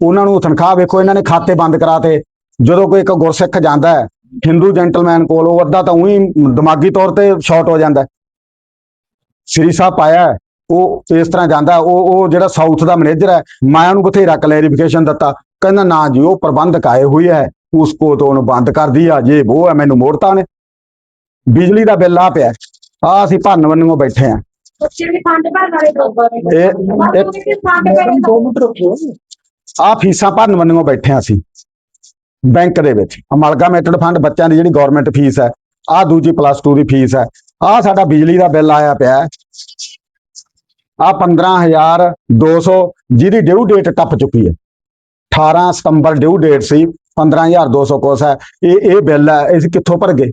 ਉਹਨਾਂ ਨੂੰ ਤਨਖਾਹ ਵੇਖੋ ਇਹਨਾਂ ਨੇ ਖਾਤੇ ਬੰਦ ਕਰਾਤੇ। ਜਦੋਂ ਕੋਈ ਇੱਕ ਗੁਰਸਿੱਖ ਜਾਂਦਾ ਹੈ ਹਿੰਦੂ ਜੈਂਟਲਮੈਨ ਕੋਲ ਉਹ ਅੱਧਾ ਤਾਂ ਉਹੀ ਦਿਮਾਗੀ ਤੌਰ ਤੇ ਸ਼ਾਰਟ ਹੋ ਜਾਂਦਾ। ਸ੍ਰੀ ਸਾਹਿਬ ਪਾਇਆ ਉਹ ਇਸ ਤਰ੍ਹਾਂ ਜਾਂਦਾ ਉਹ ਉਹ ਜਿਹੜਾ ਸਾਊਥ ਦਾ ਮੈਨੇਜਰ ਹੈ ਮੈਂ ਉਹਨੂੰ ਬਥੇਰਾ ਕਲੈਰੀਫਿਕੇਸ਼ਨ ਦਿੱਤਾ। ਕਹਿੰਦਾ ਨਾ ਜੀ ਉਹ ਪ੍ਰਬੰਧਕ ਆਏ ਹੋਈ ਹੈ ਉਸਕੋ ਤੋਂ ਉਹਨੂੰ ਬੰਦ ਕਰ ਦਿਆ ਜੇ ਉਹ ਹੈ ਮੈਨੂੰ ਮੋੜਤਾ ਉਹਨੇ। ਬਿਜਲੀ ਦਾ ਬਿੱਲ ਆ ਪਿਆ ਆ ਅਸੀਂ ਭਰਨ ਵੰਨੂ ਬੈਠੇ ਆ ਆ ਫੀਸਾਂ ਭਰਨ ਵੰਨੂ ਬੈਠੇ ਆ ਅਸੀਂ। ਬੈਂਕ ਦੇ ਵਿੱਚ। ਅਮਲਗਾਮੇਟਡ ਫੰਡ ਬੱਚਿਆਂ ਦੀ ਜਿਹੜੀ ਗਵਰਨਮੈਂਟ ਫੀਸ ਹੈ, ਆਹ ਦੂਜੀ ਪਲੱਸ 2 ਦੀ ਫੀਸ ਹੈ। ਆਹ ਸਾਡਾ ਬਿਜਲੀ ਦਾ ਬਿੱਲ ਆਇਆ ਪਿਆ ਹੈ। ਆਹ 15200 ਜਿਹਦੀ ਡਿਊ ਡੇਟ ਟੱਪ ਚੁੱਕੀ ਹੈ। 18 ਸਤੰਬਰ ਡਿਊ ਡੇਟ ਸੀ 15200 ਕੋਸ ਹੈ। ਇਹ ਇਹ ਬਿੱਲ ਹੈ ਅਸੀਂ ਕਿੱਥੋਂ ਭਰਗੇ?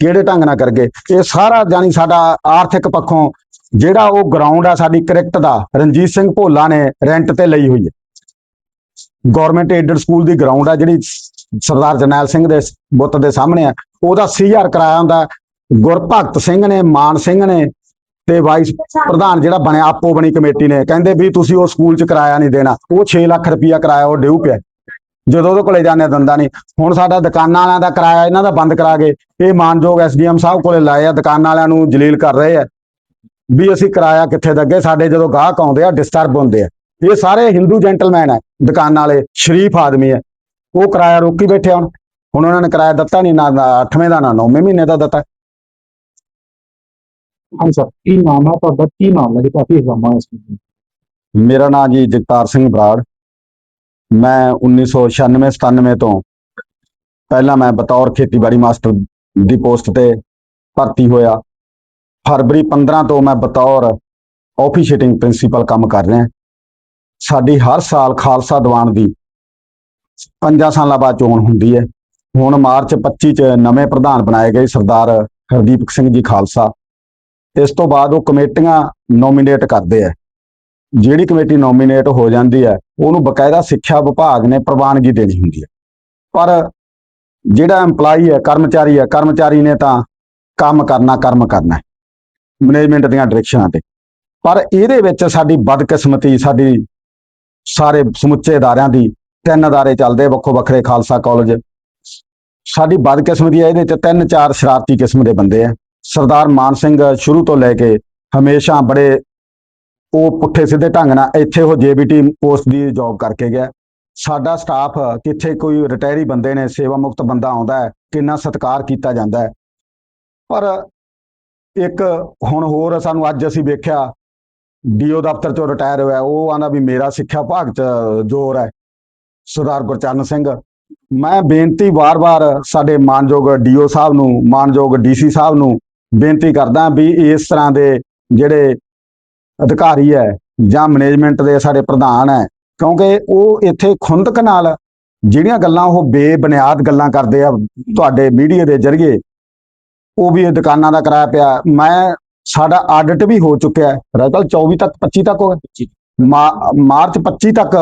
ਕਿਹੜੇ ਢੰਗ ਨਾਲ ਕਰਗੇ? ਇਹ ਸਾਰਾ ਜਾਨੀ ਸਾਡਾ ਆਰਥਿਕ ਪੱਖੋਂ ਜਿਹੜਾ ਉਹ ਗਰਾਊਂਡ ਆ ਸਾਡੀ ਕ੍ਰਿਕਟ ਦਾ, ਰਣਜੀਤ ਸਿੰਘ ਭੋਲਾ ਨੇ ਰੈਂਟ ਤੇ ਲਈ ਹੋਈ ਹੈ। ਗਵਰਨਮੈਂਟ ਏਡਡ ਸਕੂਲ ਦੀ ਗਰਾਊਂਡ ਆ ਜਿਹੜੀ ਸਰਦਾਰ ਜਰਨੈਲ ਸਿੰਘ ਦੇ ਬੁੱਤ ਦੇ ਸਾਹਮਣੇ ਆ। ਉਹਦਾ 80000 ਕਿਰਾਇਆ ਹੁੰਦਾ। ਗੁਰਭਗਤ ਸਿੰਘ ਨੇ, ਮਾਨ ਸਿੰਘ ਨੇ ਤੇ ਵਾਈਸ ਪ੍ਰਧਾਨ ਜਿਹੜਾ ਬਣਿਆ, ਆਪੋ ਬਣੀ ਕਮੇਟੀ ਨੇ। ਕਹਿੰਦੇ ਵੀ ਤੁਸੀਂ ਉਹ ਸਕੂਲ 'ਚ ਕਿਰਾਇਆ ਨਹੀਂ ਦੇਣਾ। ਉਹ 6 ਲੱਖ ਰੁਪਇਆ ਕਿਰਾਇਆ, ਉਹ ਡਿਊ ਪਿਆ। ਜਦੋਂ ਉਹਦੇ ਕੋਲੇ ਜਾਂਦੇ ਦੰਦਾ ਨਹੀਂ। ਹੁਣ ਸਾਡਾ ਦੁਕਾਨਾਂ ਵਾਲਿਆਂ ਦਾ ਕਿਰਾਇਆ ਇਹਨਾਂ ਦਾ ਬੰਦ ਕਰਾ ਗਏ ਇਹ ਮਾਨਯੋਗ ਐਸਡੀਐਮ ਸਾਹਿਬ ਕੋਲੇ ਲਾਏ ਆ। ਦੁਕਾਨਾਂ ਵਾਲਿਆਂ ਨੂੰ ਜਲੀਲ ਕਰ ਰਹੇ ਆ। ਵੀ ਅਸੀਂ ਕਿਰਾਇਆ ਕਿੱਥੇ ਦੱਗੇ ਸਾਡੇ ਜਦੋਂ ਗਾਹਕ ਆਉਂਦੇ ਆ ਡਿਸਟਰਬ ਹੁੰਦੇ ਆ। ਇਹ ਸਾਰੇ ਹਿੰਦੂ ਜੈਂਟਲਮੈਨ ਆ ਦੁਕਾਨਾਂ ਵਾਲੇ ਸ਼ਰੀਫ ਆਦਮੀ ਆ ਉਹ ਕਿਰਾਇਆ ਰੋਕੀ ਬੈਠੇ ਆ ਹੁਣ ਹੁਣ ਉਹਨਾਂ ਨੇ ਕਿਰਾਇਆ ਦਿੱਤਾ ਨਹੀਂ ਨਾ 8ਵੇਂ ਦਾ ਨਾ 9ਵੇਂ ਮਹੀਨੇ ਦਾ ਦਿੱਤਾ ਹਾਂ ਸਰ ਕੀ ਨਾਮ ਹੈ ਤੁਹਾਡਾ ਕੀ ਨਾਮ ਹੈ ਜੀ ਕਾਫੀ ਹਜ਼ਾਮਾਂ ਇਸ ਵਿੱਚ ਮੇਰਾ ਨਾਮ ਜੀ ਜਗਤਾਰ ਸਿੰਘ ਬਰਾੜ ਮੈਂ 1996 97 ਤੋਂ ਪਹਿਲਾਂ ਮੈਂ ਬਤੌਰ ਖੇਤੀਬਾੜੀ ਮਾਸਟਰ ਦੀ ਪੋਸਟ ਤੇ ਭਰਤੀ ਹੋਇਆ ਫਰਵਰੀ 15 ਤੋਂ ਮੈਂ ਬਤੌਰ ਆਫੀਸ਼ੀਏਟਿੰਗ ਪ੍ਰਿੰਸੀਪਲ ਕੰਮ ਕਰ ਰਿਹਾ ਸਾਡੀ ਹਰ ਸਾਲ ਖਾਲਸਾ ਦੀਵਾਨ ਦੀ 5 ਸਾਲਾਂ ਬਾਅਦ ਚੋਣ ਹੁੰਦੀ ਹੈ। ਹੁਣ ਮਾਰਚ 25 ਚ ਨਵੇਂ ਪ੍ਰਧਾਨ ਬਣਾਏ ਗਏ ਸਰਦਾਰ ਹਰਦੀਪ ਸਿੰਘ ਜੀ ਖਾਲਸਾ। ਇਸ ਤੋਂ ਬਾਅਦ ਉਹ ਕਮੇਟੀਆਂ ਨੋਮੀਨੇਟ ਕਰਦੇ ਆ। ਜਿਹੜੀ ਕਮੇਟੀ ਨੋਮੀਨੇਟ ਹੋ ਜਾਂਦੀ ਹੈ, ਉਹਨੂੰ ਬਕਾਇਦਾ ਸਿੱਖਿਆ ਵਿਭਾਗ ਨੇ ਪ੍ਰਵਾਨਗੀ ਦੇਣੀ ਹੁੰਦੀ ਹੈ। ਪਰ ਜਿਹੜਾ EMPLOYE ਹੈ, ਕਰਮਚਾਰੀ ਹੈ, ਕਰਮਚਾਰੀ ਨੇ ਤਾਂ ਕੰਮ ਕਰਨਾ, ਕਰਮ ਕਰਨਾ ਮੈਨੇਜਮੈਂਟ ਦੀਆਂ ਡਾਇਰੈਕਸ਼ਨਾਂ ਤੇ। ਪਰ ਇਹਦੇ ਵਿੱਚ ਸਾਡੀ ਬਦਕਿਸਮਤੀ, ਸਾਡੀ ਸਾਰੇ ਸਮੁੱਚੇ ਅਦਾਰਿਆਂ ਦੀ, ਤਿੰਨ ਅਦਾਰੇ ਚੱਲਦੇ ਵੱਖੋ ਵੱਖਰੇ ਖਾਲਸਾ ਕਾਲਜ ਸਾਡੀ ਬਦਕਿਸਮਤੀ ਹੈ ਇਹਦੇ ਚ ਤਿੰਨ ਚਾਰ ਸ਼ਰਾਰਤੀ ਕਿਸਮ ਦੇ ਬੰਦੇ ਆ। ਸਰਦਾਰ ਮਾਨ ਸਿੰਘ ਸ਼ੁਰੂ ਤੋਂ ਲੈ ਕੇ ਹਮੇਸ਼ਾ ਬੜੇ ਉਹ ਪੁੱਠੇ ਸਿੱਧੇ ਢੰਗ ਨਾਲ ਇੱਥੇ ਉਹ ਜੇਬੀਟੀ ਪੋਸਟ ਦੀ ਜੌਬ ਕਰਕੇ ਗਿਆ। ਸਾਡਾ ਸਟਾਫ ਕਿੱਥੇ ਕੋਈ ਰਿਟਾਇਰੀ ਬੰਦੇ ਨੇ, ਸੇਵਾ ਮੁਕਤ ਬੰਦਾ ਆਉਂਦਾ ਹੈ, ਕਿੰਨਾ ਸਤਿਕਾਰ ਕੀਤਾ ਜਾਂਦਾ ਹੈ। ਪਰ ਇੱਕ ਹੁਣ ਹੋਰ ਸਾਨੂੰ ਅੱਜ ਅਸੀਂ ਵੇਖਿਆ ਡੀਓ ਦਫ਼ਤਰ ਚੋਂ ਰਿਟਾਇਰ ਹੋਇਆ, ਉਹ ਆਂਦਾ ਵੀ ਮੇਰਾ ਸਿੱਖਿਆ ਭਾਗ ਚ ਜ਼ੋਰ ਹੈ, ਸਰਦਾਰ ਗੁਰਚਰਨ ਸਿੰਘ। ਮੈਂ ਬੇਨਤੀ ਵਾਰ-ਵਾਰ ਸਾਡੇ ਮਾਨਯੋਗ ਡੀਓ ਸਾਹਿਬ ਨੂੰ, ਮਾਨਯੋਗ ਡੀਸੀ ਸਾਹਿਬ ਨੂੰ ਬੇਨਤੀ ਕਰਦਾ ਵੀ ਇਸ ਤਰ੍ਹਾਂ ਦੇ ਜਿਹੜੇ ਅਧਿਕਾਰੀ ਹੈ ਜਾਂ ਮੈਨੇਜਮੈਂਟ ਦੇ ਸਾਡੇ ਪ੍ਰਧਾਨ ਹੈ, ਕਿਉਂਕਿ ਉਹ ਇੱਥੇ ਖੁੰਦਕ ਨਾਲ ਜਿਹੜੀਆਂ ਗੱਲਾਂ ਉਹ ਬੇਬੁਨਿਆਦ ਗੱਲਾਂ ਕਰਦੇ ਆ, ਤੁਹਾਡੇ ਮੀਡੀਆ ਦੇ ਜ਼ਰੀਏ, ਉਹ ਵੀ ਦੁਕਾਨਾਂ ਦਾ ਕਰਾਇਆ ਪਿਆ। ਮੈਂ ਸਾਡਾ ਆਡਿਟ ਵੀ ਹੋ ਚੁੱਕਿਆ ਹੈ। ਰਾਜਪਾਲ 24 ਤੱਕ 25 ਤੱਕ ਹੋ ਗਿਆ ਮਾਰਚ 25 ਤੱਕ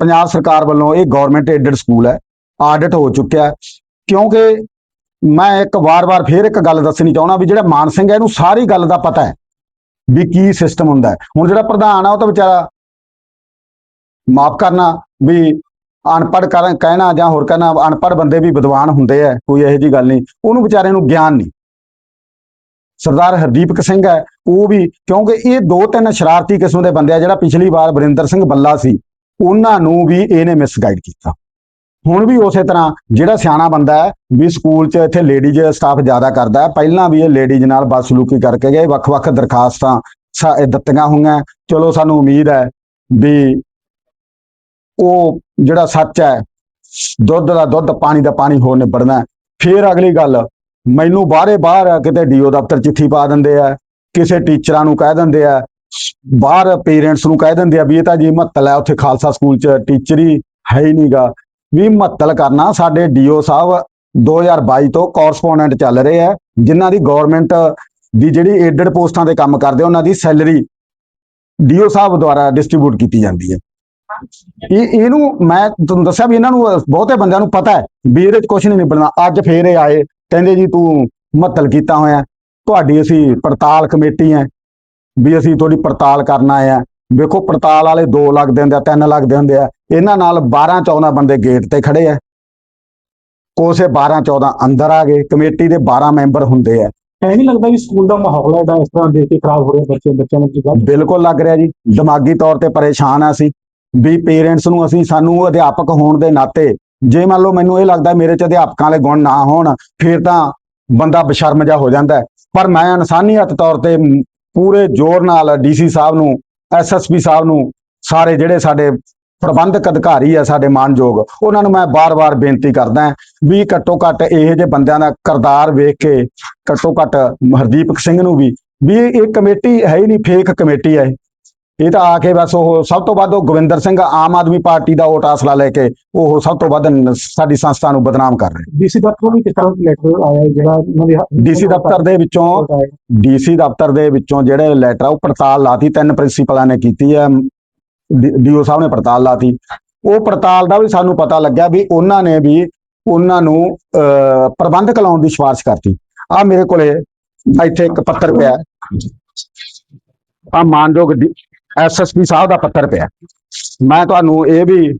ਪੰਜਾਬ ਸਰਕਾਰ ਵੱਲੋਂ ਇਹ ਗਵਰਨਮੈਂਟ ਏਡਡ ਸਕੂਲ ਹੈ। ਆਡਿਟ ਹੋ ਚੁੱਕਿਆ ਹੈ। ਕਿਉਂਕਿ ਮੈਂ ਇੱਕ ਵਾਰ-ਵਾਰ ਫੇਰ ਇੱਕ ਗੱਲ ਦੱਸਣੀ ਚਾਹੁੰਦਾ ਵੀ ਜਿਹੜਾ ਮਾਨ ਸਿੰਘ ਹੈ ਇਹਨੂੰ ਸਾਰੀ ਗੱਲ ਦਾ ਪਤਾ ਹੈ ਵੀ ਕੀ ਸਿਸਟਮ ਹੁੰਦਾ ਹੈ। ਹੁਣ ਜਿਹੜਾ ਪ੍ਰਧਾਨ ਆ ਉਹ ਤਾਂ ਵਿਚਾਰਾ ਮਾਫ ਕਰਨਾ ਵੀ ਅਨਪੜ੍ਹ ਕਰਨ ਕਹਿਣਾ ਜਾਂ ਹੋਰ ਕਹਿਣਾ ਅਨਪੜ੍ਹ ਬੰਦੇ ਵੀ ਵਿਦਵਾਨ ਹੁੰਦੇ ਆ ਕੋਈ ਇਹੋ ਜੀ ਗੱਲ ਨਹੀਂ। ਉਹਨੂੰ ਵਿਚਾਰੇ ਨੂੰ ਗਿਆਨ ਨਹੀਂ। ਸਰਦਾਰ ਹਰਦੀਪਕ ਸਿੰਘ ਹੈ, ਉਹ ਵੀ ਕਿਉਂਕਿ ਇਹ ਦੋ ਤਿੰਨ ਸ਼ਰਾਰਤੀ ਕਿਸਮ ਦੇ ਬੰਦੇ ਆ, ਜਿਹੜਾ ਪਿਛਲੀ ਵਾਰ ਵਰਿੰਦਰ ਸਿੰਘ ਬੱਲਾ ਸੀ, ਉਹਨਾਂ ਨੂੰ ਵੀ ਇਹਨੇ ਮਿਸਗਾਈਡ ਕੀਤਾ ਹੁਣ ਵੀ ਉਸੇ ਤਰ੍ਹਾਂ ਜਿਹੜਾ ਸਿਆਣਾ ਬੰਦਾ ਹੈ, ਵੀ ਸਕੂਲ 'ਚ ਇੱਥੇ ਲੇਡੀਜ਼ ਸਟਾਫ ਜ਼ਿਆਦਾ ਕਰਦਾ ਹੈ, ਪਹਿਲਾਂ ਵੀ ਇਹ ਲੇਡੀਜ਼ ਨਾਲ ਬਦਸਲੂਕੀ ਕਰਕੇ ਗਏ, ਵੱਖ-ਵੱਖ ਦਰਖਾਸਤਾਂ ਸਾ- ਦਿੱਤੀਆਂ ਹੋਈਆਂ ਚਲੋ ਸਾਨੂੰ ਉਮੀਦ ਹੈ ਵੀ ਉਹ ਜਿਹੜਾ ਸੱਚ ਹੈ, ਦੁੱਧ ਦਾ ਦੁੱਧ, ਪਾਣੀ ਦਾ ਪਾਣੀ ਹੋਰ ਨਿਬੜਨਾ ਹੈ। ਫਿਰ ਅਗਲੀ ਗੱਲ ਮੈਨੂੰ ਬਾਹਰੇ ਬਾਹਰ ਕਿਤੇ ਡੀਓ ਦਫ਼ਤਰ ਚਿੱਠੀ ਪਾ ਦਿੰਦੇ ਆ ਕਿਸੇ ਟੀਚਰਾਂ ਨੂੰ ਕਹਿ ਦਿੰਦੇ ਆ ਬਾਹਰ ਪੇਰੈਂਟਸ ਨੂੰ ਕਹਿ ਦਿੰਦੇ ਆ ਵੀ ਇਹ ਤਾਂ ਜੀ ਮਹੱਤਲ ਹੈ ਉੱਥੇ ਖਾਲਸਾ ਸਕੂਲ 'ਚ ਟੀਚਰ ਹੀ ਹੈ ਹੀ ਨਹੀਂਗਾ ਵੀ ਮਹੱਤਲ ਕਰਨਾ ਸਾਡੇ ਡੀਓ ਸਾਹਿਬ 2022 ਤੋਂ ਕੋਰਸਪੋਂਡੈਂਟ ਚੱਲ ਰਹੇ ਆ ਜਿਨ੍ਹਾਂ ਦੀ ਗਵਰਨਮੈਂਟ ਦੀ ਜਿਹੜੀ ਏਡਡ ਪੋਸਟਾਂ ਤੇ ਕੰਮ ਕਰਦੇ ਉਹਨਾਂ ਦੀ ਸੈਲਰੀ ਡੀਓ ਸਾਹਿਬ ਦੁਆਰਾ ਡਿਸਟ੍ਰੀਬਿਊਟ ਕੀਤੀ ਜਾਂਦੀ ਹੈ। ਇਹ ਇਹਨੂੰ ਮੈਂ ਤੁਹਾਨੂੰ ਦੱਸਿਆ ਵੀ ਇਹਨਾਂ ਨੂੰ ਬਹੁਤੇ ਬੰਦਿਆਂ ਨੂੰ ਪਤਾ ਹੈ ਵੀ ਇਹਦੇ 'ਚ ਕੁਝ ਨਹੀਂ ਨਿਬੜਨਾ ਅੱਜ ਫੇਰ ਇਹ ਆਏ ਕਹਿੰਦੇ ਜੀ ਤੂੰ ਮਹੱਤਲ ਕੀਤਾ ਹੋਇਆ। ਤੁਹਾਡੀ ਅਸੀਂ ਪੜਤਾਲ ਕਮੇਟੀ ਹੈ ਵੀ ਅਸੀਂ ਤੁਹਾਡੀ ਪੜਤਾਲ ਕਰਨ ਆਏ ਆ ਵੇਖੋ ਪੜਤਾਲ ਵਾਲੇ 2 ਲੱਗਦੇ ਹੁੰਦੇ ਆ 3 ਲੱਗਦੇ ਹੁੰਦੇ ਆ। ਇਹਨਾਂ ਨਾਲ 12 14 ਬੰਦੇ ਗੇਟ ਤੇ ਖੜੇ ਆ। ਕੋਸੇ 12 14 ਅੰਦਰ ਆ ਗਏ। ਕਮੇਟੀ ਦੇ 12 ਮੈਂਬਰ ਹੁੰਦੇ ਆ। ਐ ਨਹੀਂ ਲੱਗਦਾ ਵੀ ਸਕੂਲ ਦਾ ਮਾਹੌਲ ਹੈ ਇਸ ਤਰ੍ਹਾਂ ਦੇਖ ਕੇ ਖਰਾਬ ਹੋ ਰਿਹਾ ਬੱਚੇ ਬੱਚਿਆਂ ਨੂੰ ਕੀ ਬਿਲਕੁਲ ਲੱਗ ਰਿਹਾ ਜੀ। ਦਿਮਾਗੀ ਤੌਰ ਤੇ ਪਰੇਸ਼ਾਨ ਆ ਅਸੀਂ। ਵੀ ਪੇਰੈਂਟਸ ਨੂੰ ਅਸੀਂ ਸਾਨੂੰ ਅਧਿਆਪਕ ਹੋਣ ਦੇ ਨਾਤੇ ਜੇ ਮੰਨ ਲਓ ਮੈਨੂੰ ਇਹ ਲੱਗਦਾ ਮੇਰੇ ਚ ਅਧਿਆਪਕਾਂ ਵਾਲੇ ਗੁਣ ਨਾ ਹੋਣ, ਫਿਰ ਤਾਂ ਬੰਦਾ ਬਸ਼ਰਮ ਜਾ ਹੋ ਜਾਂਦਾ ਪਰ ਮੈਂ ਇਨਸਾਨੀਅਤ ਤੌਰ ਤੇ ਪੂਰੇ ਜ਼ੋਰ ਨਾਲ ਡੀਸੀ ਸਾਹਿਬ ਨੂੰ ਐਸਐਸਪੀ ਸਾਹਿਬ ਨੂੰ, ਸਾਰੇ ਜਿਹੜੇ ਸਾਡੇ ਪ੍ਰਬੰਧਕ ਅਧਿਕਾਰੀ ਆ ਸਾਡੇ ਮਾਨਯੋਗ, ਉਹਨਾਂ ਨੂੰ ਮੈਂ ਬਾਰ-ਬਾਰ ਬੇਨਤੀ ਕਰਦਾ ਵੀ ਘੱਟੋ ਘੱਟ ਇਹੋ ਜਿਹੇ ਬੰਦਿਆਂ ਦਾ ਕਰਦਾਰ ਵੇਖ ਕੇ, ਘੱਟੋ ਘੱਟ ਹਰਦੀਪ ਸਿੰਘ ਨੂੰ ਵੀ ਵੀ ਇਹ ਕਮੇਟੀ ਹੈ ਹੀ ਨਹੀਂ, ਫੇਕ ਕਮੇਟੀ ਹੈ ਇਹ। ਤਾਂ ਆ ਕੇ ਬਸ ਉਹ ਸਭ ਤੋਂ ਵੱਧ ਉਹ ਗੋਵਿੰਦਰ ਸਿੰਘ ਆਮ ਆਦਮੀ ਪਾਰਟੀ ਦਾ ਵੋਟ ਆਸਲਾ ਲੈ ਕੇ ਉਹ ਸਭ ਤੋਂ ਵੱਧ ਸਾਡੀ ਸੰਸਥਾ ਨੂੰ ਬਦਨਾਮ ਕਰ ਰਹੇ ਡੀਸੀ ਦਫ਼ਤਰੋਂ ਵੀ ਕਿਸ ਤਰ੍ਹਾਂ ਲੈਟਰ ਆਇਆ ਜਿਹੜਾ ਉਹਨਾਂ ਦੇ ਡੀਸੀ ਦਫ਼ਤਰ ਦੇ ਵਿੱਚੋਂ ਡੀਸੀ ਦਫ਼ਤਰ ਦੇ ਵਿੱਚੋਂ ਜਿਹੜੇ ਲੈਟਰ ਆ ਉਹ ਪੜਤਾਲ ਲਾਤੀ ਤਿੰਨ ਪ੍ਰਿੰਸੀਪਲਾਂ ਨੇ ਕੀਤੀ ਹੈ ਡੀਓ ਸਾਹਿਬ ਨੇ ਪੜਤਾਲ ਲਾਤੀ। ਉਹ ਪੜਤਾਲ ਦਾ ਵੀ ਸਾਨੂੰ ਪਤਾ ਲੱਗਿਆ ਵੀ ਉਹਨਾਂ ਨੇ ਵੀ ਉਹਨਾਂ ਨੂੰ ਪ੍ਰਬੰਧਕ ਲਾਉਣ ਦੀ ਸਿਫਾਰਿਸ਼ ਕਰਤੀ। ਆ ਮੇਰੇ ਕੋਲੇ ਇੱਥੇ ਇੱਕ ਪੱਤਰ ਪਿਆ। ਆ ਮਾਨਯੋਗ ਐਸਐਸਪੀ ਸਾਹਿਬ ਦਾ ਪੱਤਰ ਪਿਆ। ਮੈਂ ਤੁਹਾਨੂੰ ਇਹ ਵੀ